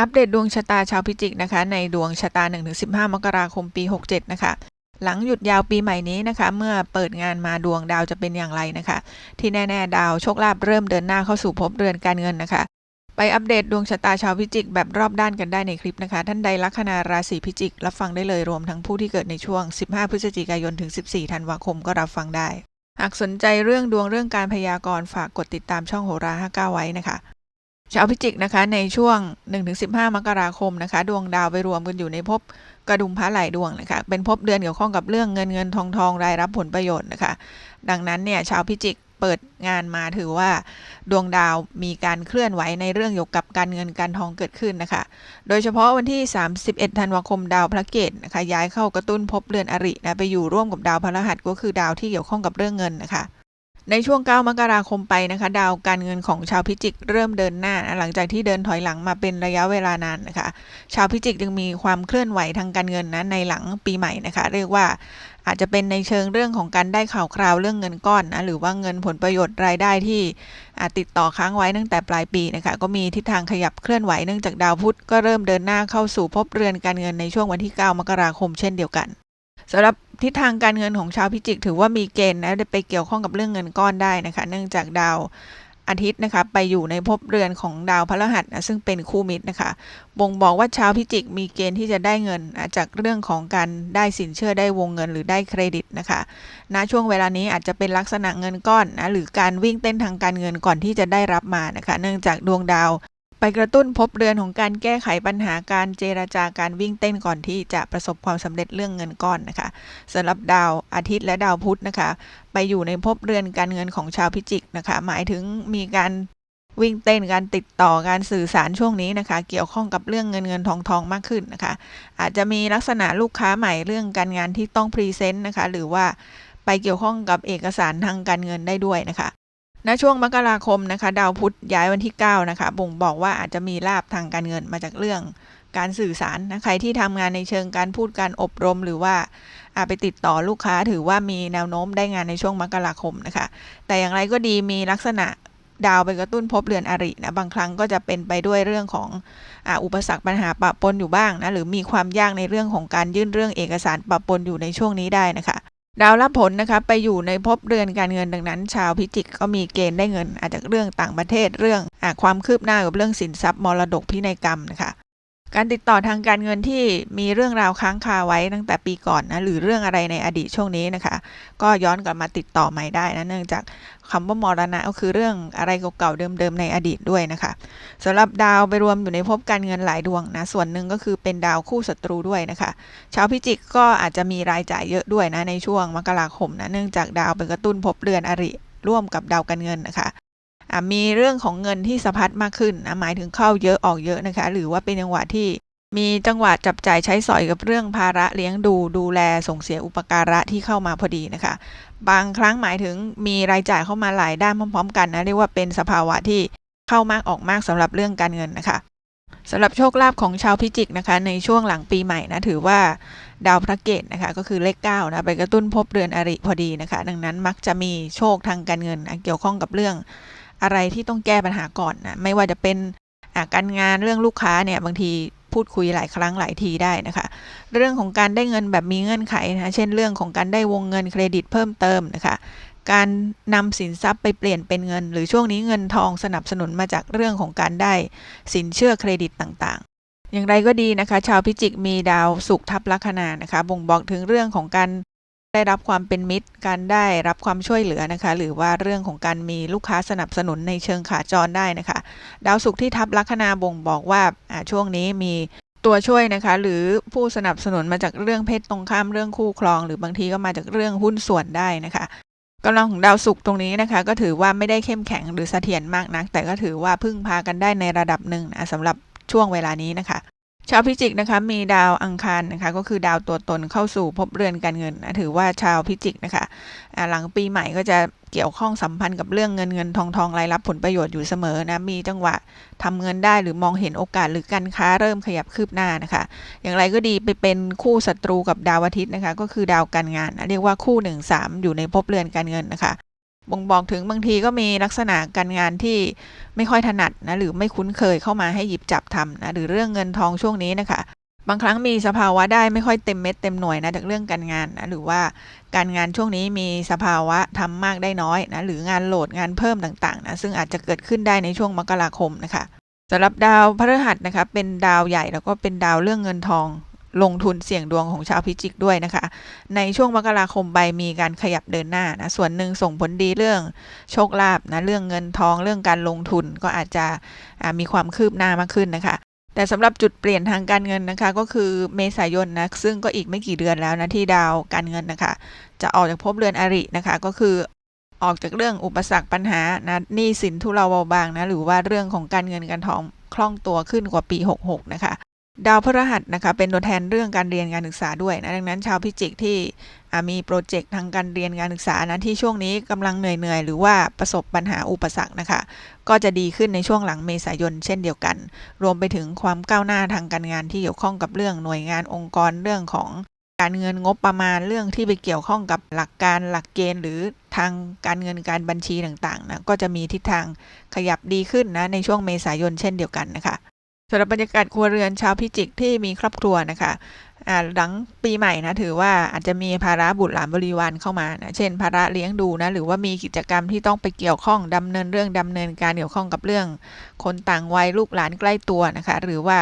อัปเดตดวงชะตาชาวพิจิกนะคะ ในดวงชะตา 1-15 มกราคมปี 67 นะคะ หลังหยุดยาวปีใหม่นี้นะคะ เมื่อเปิดงานมาดวงดาวจะเป็นอย่างไรนะคะ ที่แน่ๆ ดาวโชคลาภเริ่มเดินหน้าเข้าสู่ภพเรือนการเงินนะคะ ไปอัปเดตดวงชะตาชาวพิจิกแบบรอบด้านกันได้ในคลิปนะคะ ท่านใดลัคนาราศีพิจิก รับฟังได้เลยรวมทั้งผู้ที่เกิดในช่วง 15 พฤศจิกายนถึง 14 ธันวาคมก็รับฟังได้ หากสนใจเรื่องดวงเรื่องการพยากรณ์ฝากกดติดตามช่องโหรา 59 ไว้นะคะ ชาวพิจิกนะคะในช่วง 1-15 มกราคมนะคะ ดวงดาวไปรวมกันอยู่ในภพกระดุมพระหลายดวงนะคะ เป็นภพเดือนเกี่ยวข้องกับเรื่องเงินเงินทองทองรายรับผลประโยชน์นะคะ ดังนั้นเนี่ยชาวพิจิกเปิดงานมาถือว่า ดวงดาวมีการเคลื่อนไหวในเรื่องเกี่ยวกับการเงินการทองเกิดขึ้นนะคะ โดยเฉพาะวันที่ 31 ธันวาคมดาวพระเกตนะคะย้ายเข้ากระตุ้นภพเรือนอรินะไปอยู่ร่วมกับดาวพฤหัสก็คือดาวที่เกี่ยวข้องกับเรื่องเงินนะคะ ในช่วง 9 มกราคมไปนะคะ ดาวการเงินของชาวพิจิกเริ่มเดินหน้า หลังจากที่เดินถอยหลังมาเป็นระยะเวลานานนะคะ ชาวพิจิกยังมีความเคลื่อนไหวทางการเงินนะในหลังปีใหม่นะคะ เรียกว่าอาจจะเป็นในเชิงเรื่องของการได้ข่าวคราวเรื่องเงินก้อนนะหรือว่าเงินผลประโยชน์รายได้ที่อาจติดต่อค้างไว้ตั้งแต่ปลายปีนะคะก็มีทิศทางขยับเคลื่อนไหวเนื่องจากดาวพุธก็เริ่มเดินหน้าเข้าสู่ภพเรือนการเงินในช่วงวันที่ 9 มกราคมเช่นเดียวกันสำหรับ ทิศทางการเงินของชาวพิจิก ถือว่ามีเกณฑ์นะไปเกี่ยวข้องกับเรื่องเงินก้อนได้นะคะ เนื่องจากดาวอาทิตย์นะคะไปอยู่ในภพเรือนของดาวพฤหัสนะซึ่งเป็นคู่มิตรนะคะบ่งบอกว่าชาวพิจิกมีเกณฑ์ที่จะได้เงินนะจากเรื่องของการได้สินเชื่อได้วงเงินหรือได้เครดิตนะคะณช่วงเวลานี้อาจจะเป็นลักษณะเงินก้อนนะหรือการวิ่งเต้นทางการเงินก่อนที่จะได้รับมานะคะ เนื่องจากดวงดาว ไปกระตุ้นพบเรือนของการแก้ไขปัญหาการเจราจาการวิ่งเต้นก่อนที่จะประสบความสำเร็จเรื่องเงินก้อนนะคะสำหรับดาวอาทิตย์และดาวพุธนะคะ ไปอยู่ในภพเรือนการเงินของชาวพิจิกนะคะ หมายถึงมีการวิ่งเต้นการติดต่อการสื่อสารช่วงนี้นะคะ เกี่ยวข้องกับเรื่องเงินเงินทองทองมากขึ้นนะคะ อาจจะมีลักษณะลูกค้าใหม่เรื่องการงานที่ต้องพรีเซนต์นะคะ หรือว่าไปเกี่ยวข้องกับเอกสารทางการเงินได้ด้วยนะคะ ณช่วงมกราคมนะคะดาวพุธย้ายวันที่ 9 นะคะ บ่งบอกว่าอาจจะมีลาบทางการเงินมาจากเรื่องการสื่อสารนะใครที่ทำงานในเชิงการพูดการอบรม หรือว่าอาไปติดต่อลูกค้าถือว่ามีแนวโน้มได้งานในช่วงมกราคมนะคะ แต่อย่างไรก็ดีมีลักษณะดาวไปกระตุ้นพบเรือนอรินะบางครั้งก็จะเป็นไปด้วยเรื่องของออุปสรรคปัญหาปะปนอยู่บ้างนะหรือมีความยากในเรื่องของการยื่นเรื่องเอกสารปะปนอยู่ในช่วงนี้ได้นะคะ ดาวรับผลนะคะไปอยู่ในภพเรือนการเงินดังนั้น ชาวพิจิกก็มีเกณฑ์ได้เงินอาจจะเรื่องต่างประเทศเรื่องอความคืบหน้ากับเรื่องสินทรัพย์มรดกพินัยกรรมนะคะ การติดต่อทางการเงินที่มีเรื่องราวค้างคาไว้ตั้งแต่ปีก่อนนะหรือเรื่องอะไรในอดีตช่วงนี้นะคะ ก็ย้อนกลับมาติดต่อใหม่ได้นะเนื่องจากคำว่ามรณะก็คือเรื่องอะไรเก่าๆเดิมๆในอดีตด้วยนะคะสำหรับดาวไปรวมอยู่ในภพการเงินหลายดวงนะส่วนหนึ่งก็คือเป็นดาวคู่ศัตรูด้วยนะคะชาวพิจิกก็อาจจะมีรายจ่ายเยอะด้วยนะในช่วงมกราคมนะเนื่องจากดาวไปกระตุ้นภพเรือนอริร่วมกับดาวการเงินนะคะ มีเรื่องของเงินที่สะพัดมากขึ้นนะหมายถึงเข้าเยอะออกเยอะนะคะ หรือว่าเป็นจังหวะที่มีจังหวะจับจ่ายใช้สอยกับเรื่องภาระเลี้ยงดูดูแลส่งเสียอุปการะที่เข้ามาพอดีนะคะ บางครั้งหมายถึงมีรายจ่ายเข้ามาหลายด้านพร้อมๆ กันนะเรียกว่าเป็นสภาวะที่เข้ามากออกมากสำหรับเรื่องการเงินนะคะสำหรับโชคลาภของชาวพิจิกนะคะ ในช่วงหลังปีใหม่นะถือว่าดาวพระเกตนะคะ ก็คือเลข9นะไปกระตุ้นพบเรือนอริพอดีนะคะ ดังนั้นมักจะมีโชคทางการเงินนะเกี่ยวข้องกับเรื่อง อะไรที่ต้องแก้ปัญหาก่อนนะไม่ว่าจะเป็นการงานเรื่องลูกค้าเนี่ยบางทีพูดคุยหลายครั้งหลายทีได้นะคะ เรื่องของการได้เงินแบบมีเงื่อนไขนะคะเช่นเรื่องของการได้วงเงินเครดิตเพิ่มเติมนะคะ การนำสินทรัพย์ไปเปลี่ยนเป็นเงิน หรือช่วงนี้เงินทองสนับสนุนมาจากเรื่องของการได้สินเชื่อเครดิตต่างๆ อย่างไรก็ดีนะคะ ชาวพิจิกมีดาวสุขทับลัคนานะคะ บ่งบอกถึงเรื่องของการ ได้รับความเป็นมิตร การได้รับความช่วยเหลือนะคะ หรือว่าเรื่องของการมีลูกค้าสนับสนุนในเชิงขาจรได้นะคะ ดาวศุกร์ที่ทับลัคนาบ่งบอกว่าช่วงนี้มีตัวช่วยนะคะ หรือผู้สนับสนุนมาจากเรื่องเพศตรงข้ามเรื่องคู่ครอง หรือบางทีก็มาจากเรื่องหุ้นส่วนได้นะคะกำลังของดาวศุกร์ตรงนี้นะคะ ก็ถือว่าไม่ได้เข้มแข็งหรือเสถียรมากนัก แต่ก็ถือว่าพึ่งพากันได้ในระดับหนึ่งนะสำหรับช่วงเวลานี้นะคะ ชาวพิจิกนะคะมีดาวอังคารนะคะก็คือดาวตัวตนเข้าสู่ภพเรือนการเงินนะถือว่าชาวพิจิกนะคะหลังปีใหม่ก็จะเกี่ยวข้องสัมพันธ์กับเรื่องเงินเงินทองทองรายรับผลประโยชน์อยู่เสมอนะมีจังหวะทำเงินได้หรือมองเห็นโอกาสหรือการค้าเริ่มขยับคืบหน้านะคะ อย่างไรก็ดีไปเป็นคู่ศัตรูกับดาวอาทิตย์นะคะ ก็คือดาวการงานนะเรียกว่าคู่1 3อยู่ในภพเรือนการเงินนะคะ บ่งบอกถึงบางทีก็มีลักษณะการงานที่ไม่ค่อยถนัดนะหรือไม่คุ้นเคยเข้ามาให้หยิบจับทำนะหรือเรื่องเงินทองช่วงนี้นะคะบางครั้งมีสภาวะได้ไม่ค่อยเต็มเม็ดเต็มหน่วยนะจากเรื่องการงานนะหรือว่าการงานช่วงนี้มีสภาวะทำมากได้น้อยนะหรืองานโหลดงานเพิ่มต่างๆนะซึ่งอาจจะเกิดขึ้นได้ในช่วงมกราคมนะคะสำหรับดาวพฤหัสนะคะเป็นดาวใหญ่แล้วก็เป็นดาวเรื่องเงินทอง ลงทุนเสี่ยงดวงของชาวพิจิกด้วยนะคะ ในช่วงมกราคมไปมีการขยับเดินหน้านะ ส่วนหนึ่งส่งผลดีเรื่องโชคลาภนะ เรื่องเงินทอง เรื่องการลงทุนก็อาจจะมีความคืบหน้ามากขึ้นนะคะ แต่สำหรับจุดเปลี่ยนทางการเงินนะคะ ก็คือเมษายนนะ ซึ่งก็อีกไม่กี่เดือนแล้วนะที่ดาวการเงินนะคะ จะออกจากภพเรือนอรินะคะ ก็คือออกจากเรื่องอุปสรรคปัญหานะหนี้สินทุเลาเบาบางนะ หรือว่าเรื่องของการเงินการทองคล่องตัวขึ้นกว่าปี 66 นะคะ ดาวพฤหัสนะคะเป็นตัวแทนเรื่องการเรียนการศึกษาด้วยนะดังนั้นชาวพิจิกที่มีโปรเจกต์ทางการเรียนการศึกษานะที่ช่วงนี้กำลังเหนื่อยๆ หรือว่าประสบปัญหาอุปสรรคนะคะก็จะดีขึ้นในช่วงหลังเมษายนเช่นเดียวกัน รวมไปถึงความก้าวหน้าทางการงานที่เกี่ยวข้องกับเรื่องหน่วยงานองค์กรเรื่องของการเงินงบประมาณเรื่องที่ไปเกี่ยวข้องกับหลักการหลักเกณฑ์ หรือทางการเงินการบัญชีต่างๆนะก็จะมีทิศทางขยับดีขึ้นนะในช่วงเมษายนเช่นเดียวกันนะคะ สำหรับบรรยากาศครัวเรือนชาวพิจิกที่มีครอบครัวนะคะหลังปีใหม่นะถือว่าอาจจะมีภาระบุตรหลานบริวารเข้ามานะเช่น ภาระเลี้ยงดูนะหรือว่ามีกิจกรรมที่ต้องไปเกี่ยวข้องดำเนินเรื่องดำเนินการเกี่ยวข้องกับเรื่อง คนต่างวัยลูกหลานใกล้ตัวนะคะหรือว่า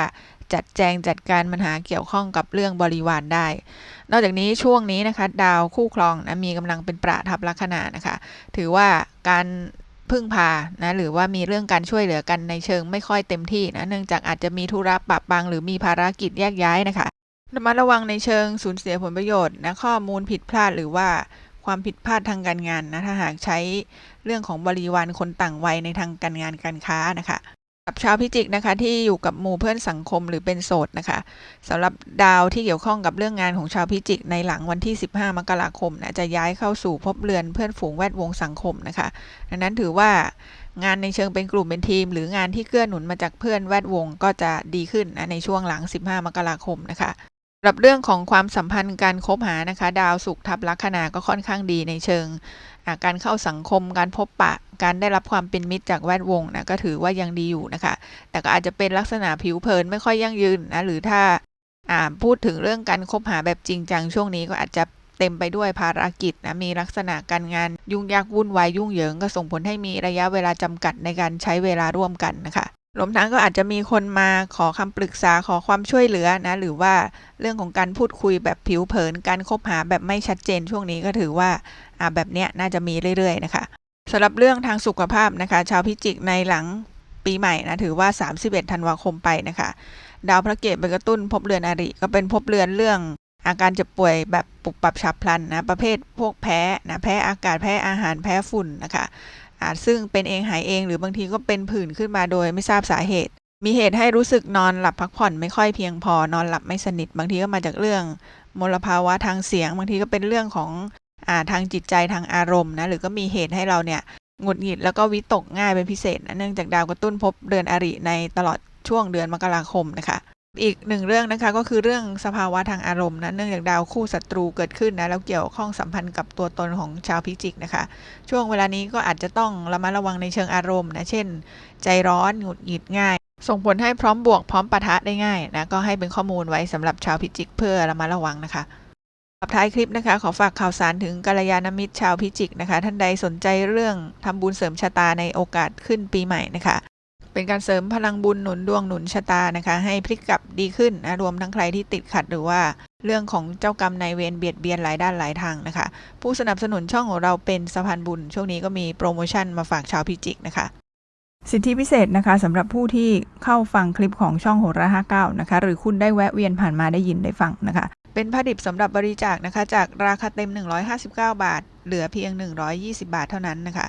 จัดแจงจัดการปัญหาเกี่ยวข้องกับเรื่องบริวารได้ นอกจากนี้ช่วงนี้นะคะ ดาวคู่ครองนะมีกำลังเป็นประทับลัคนานะคะ ถือว่าการ พึ่งพานะหรือว่ามีเรื่องการช่วยเหลือกันในเชิงไม่ค่อยเต็มที่นะเนื่องจากอาจจะมีธุระปะปังหรือมีภารกิจแยกย้ายนะคะระมัดระวังในเชิงสูญเสียผลประโยชน์นะข้อมูลผิดพลาดหรือว่าความผิดพลาดทางการงานนะถ้าหากใช้เรื่องของบริวารคนต่างวัยในทางการงานการค้านะคะ กับชาวพิจิกนะคะที่อยู่กับหมู่เพื่อนสังคมหรือเป็นโสดนะคะสำหรับดาวที่เกี่ยวข้องกับเรื่องงานของชาวพิจิก ในหลังวันที่ 15 มกราคมนะจะย้ายเข้าสู่พบเรือนเพื่อนฝูงแวดวงสังคมนะคะ ดังนั้นถือว่างานในเชิงเป็นกลุ่มเป็นทีม หรืองานที่เกื้อหนุนมาจากเพื่อนแวดวงก็จะดีขึ้นนะในช่วงหลัง 15 มกราคมนะคะ สำหรับเรื่องของความสัมพันธ์การคบหานะคะ ดาวสุขทับลัคนาก็ค่อนข้างดีในเชิงาการเข้าสังคมการพบปะ การได้รับความเป็นมิตรจากแวดวงนะก็ถือว่ายังดีอยู่นะคะ แต่ก็อาจจะเป็นลักษณะผิวเผินไม่ค่อยยั่งยืนนะหรือถ้าาพูดถึงเรื่องการคบหาแบบจริงจังช่วงนี้ก็อาจจะเต็มไปด้วยภารกิจนะมีลักษณะการงานยุ่งยากวุ่นวายยุ่งเหยิงก็ส่งผลให้มีระยะเวลาจำกัดในการใช้เวลาร่วมกันนะคะ รวมทั้งก็อาจจะมีคนมาขอคำปรึกษาขอความช่วยเหลือนะ หรือว่าเรื่องของการพูดคุยแบบผิวเผิน การคบหาแบบไม่ชัดเจนช่วงนี้ก็ถือว่าอ่าแบบเนี้ยน่าจะมีเรื่อยๆนะคะสำหรับเรื่องทางสุขภาพนะคะ ชาวพิจิกในหลังปีใหม่นะถือว่า 31ธันวาคมไปนะคะ ดาวพระเกตไปกระตุ้นพบเรือนอริ ก็เป็นพบเรือนเรื่องอาการเจ็บป่วยแบบปุบปับฉับพลันนะประเภทพวกแพ้นะแพ้อากาศแพ้อาหารแพ้ฝุ่นนะคะ อาจซึ่งเป็นเองหายเองหรือบางทีก็เป็นผื่นขึ้นมาโดยไม่ทราบสาเหตุ มีเหตุให้รู้สึกนอนหลับพักผ่อนไม่ค่อยเพียงพอนอนหลับไม่สนิท บางทีก็มาจากเรื่องมลภาวะทางเสียง บางทีก็เป็นเรื่องของอ่าทางจิตใจทางอารมณ์นะหรือก็มีเหตุให้เราเนี่ยหงุดหงิดแล้วก็วิตกง่ายเป็นพิเศษนะเนื่องจากดาวกระตุ้นพบเรือนอริในตลอดช่วงเดือนมกราคมนะคะ อีกหนึ่งเรื่องนะคะก็คือเรื่องสภาวะทางอารมณ์นะเนื่องจากดาวคู่ศัตรูเกิดขึ้นนะแล้วเกี่ยวข้องสัมพันธ์กับตัวตนของชาวพิจิกนะคะ ช่วงเวลานี้ก็อาจจะต้องระมัดระวังในเชิงอารมณ์นะเช่น ใจร้อนหงุดหงิดง่าย ส่งผลให้พร้อมบวกพร้อมปะทะได้ง่ายนะก็ให้เป็นข้อมูลไว้สำหรับชาวพิจิก เพื่อระมัดระวังนะคะขับท้ายคลิปนะคะ ขอฝากข่าวสารถึงกัลยาณมิตรชาวพิจิกนะคะ ท่านใดสนใจเรื่องทำบุญเสริมชะตาในโอกาสขึ้นปีใหม่นะคะ เป็นการเสริมพลังบุญหนุนดวงหนุนชะตานะคะ ให้พลิกกลับดีขึ้นนะรวมทั้งใครที่ติดขัดหรือว่าเรื่องของเจ้ากรรมนายเวรเบียดเบียนหลายด้านหลายทางนะคะ ผู้สนับสนุนช่องของเราเป็นสะพานบุญ ช่วงนี้ก็มีโปรโมชั่นมาฝากชาวพิจิกนะคะ สิทธิพิเศษนะคะสำหรับผู้ที่เข้าฟังคลิปของช่องโหราห้าเก้านะคะ หรือคุณได้แวะเวียนผ่านมาได้ยินได้ฟังนะคะ เป็นผ้าดิบสำหรับบริจาคนะคะ จากราคาเต็ม 159 บาท เหลือเพียง 120 บาทเท่านั้นนะคะ